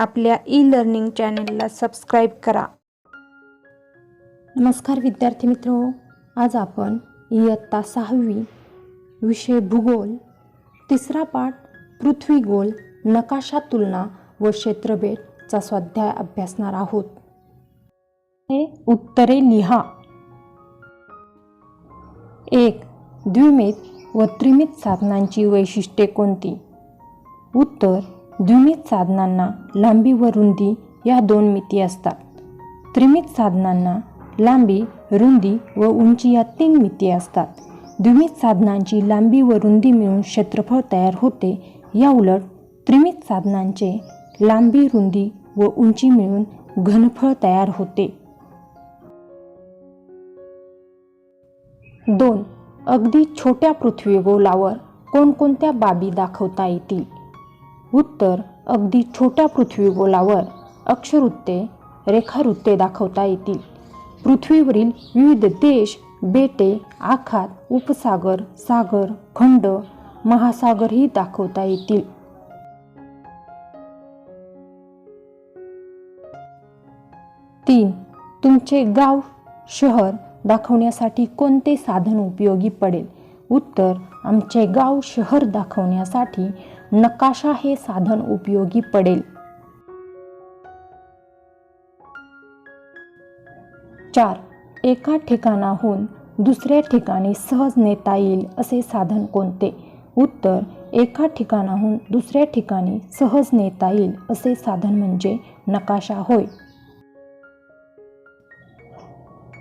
आपल्या e learning चॅनेलला subscribe करा. नमस्कार विद्यार्थी मित्र आज आपण इयत्ता सहावी विषय भूगोल तिसरा पाठ पृथ्वी गोल नकाशा तुलना व क्षेत्रभेदचा स्वाध्याय अभ्यासणार आहोत. हे उत्तरे लिहा. एक द्विमित व त्रिमित साधनांची वैशिष्ट्ये कोणती? उत्तर द्विमित साधनांना लांबी व रुंदी या दोन मिती असतात. त्रिमित साधनांना लांबी रुंदी व उंची या तीन मिती असतात. द्विमित साधनांची लांबी व रुंदी मिळून क्षेत्रफळ तयार होते. या उलट त्रिमित साधनांचे लांबी रुंदी व उंची मिळून घनफळ तयार होते. दोन अगदी छोट्या पृथ्वीगोलावर कोणकोणत्या बाबी दाखवता येतील? उत्तर अगदी छोट्या पृथ्वीगोलावर अक्षवृत्ते रेखावृत्ते दाखवता येतील. पृथ्वीवरील विविध देश बेटे आखात उपसागर सागर खंड महासागरही दाखवता येतील. तीन तुमचे गाव शहर दाखवण्यासाठी कोणते साधन उपयोगी पडेल? उत्तर आमचे गाव शहर दाखवण्यासाठी नकाशा हे साधन उपयोगी पडेल. चार. एका ठिकाणाहून दुसऱ्या ठिकाणी सहज नेता येईल असे साधन कोणते? उत्तर एका ठिकाणाहून दुसऱ्या ठिकाणी सहज नेता येईल असे साधन म्हणजे नकाशा होय.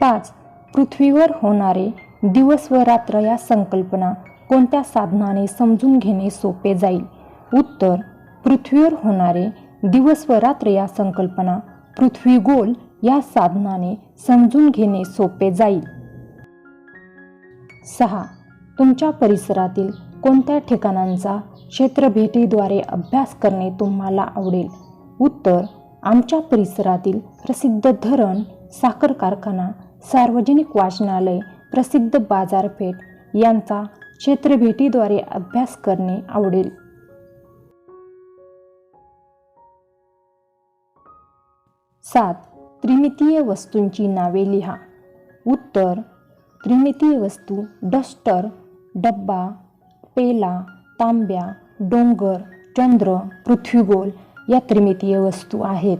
पाच. पृथ्वीवर होणारे दिवस व रात्र या संकल्पना कोणत्या साधनाने समजून घेणे सोपे जाईल? उत्तर पृथ्वीवर होणारे दिवस व रात्र या संकल्पना पृथ्वी गोल या साधनाने समजून घेणे सोपे जाईल. सहा. तुमच्या परिसरातील कोणत्या ठिकाणांचा क्षेत्रभेटीद्वारे अभ्यास करणे तुम्हाला आवडेल? उत्तर आमच्या परिसरातील प्रसिद्ध धरण साखर कारखाना सार्वजनिक वाचनालय प्रसिद्ध बाजारपेठ यांचा क्षेत्रभेटीद्वारे अभ्यास करणे आवडेल. सात. त्रिमितीय वस्तूंची नावे लिहा. उत्तर. त्रिमितीय वस्तू डस्टर डब्बा पेला तांब्या डोंगर चंद्र पृथ्वीगोल या त्रिमितीय वस्तू आहेत.